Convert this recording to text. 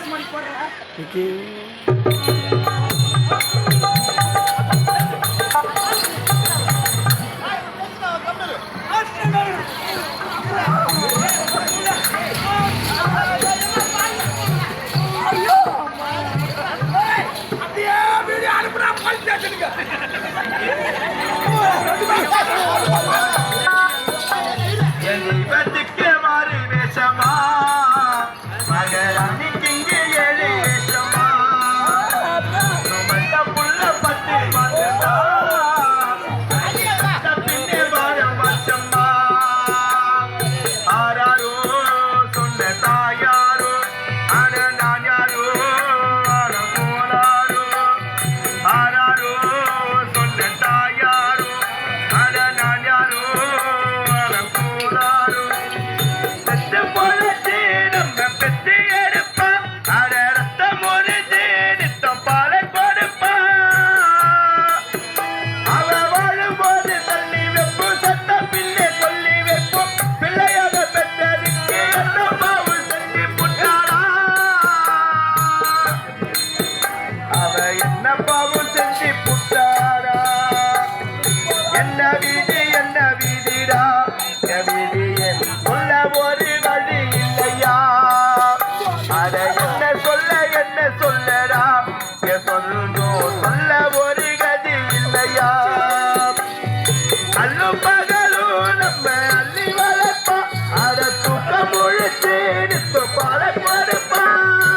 பேச மாதிரி போடுறேன் ತಾಯ பாவம் செஞ்சு புட்டாரா? என்ன வீதி என்ன வீதிடா? வீதியே சொல்ல ஒரு வழி இல்லையா? அத என்ன சொல்ல என்ன சொல்லடா? சொல்லும் சொல்ல ஒரு கதி இல்லையா? அல்லும் பகலும் நம்ம அல்ல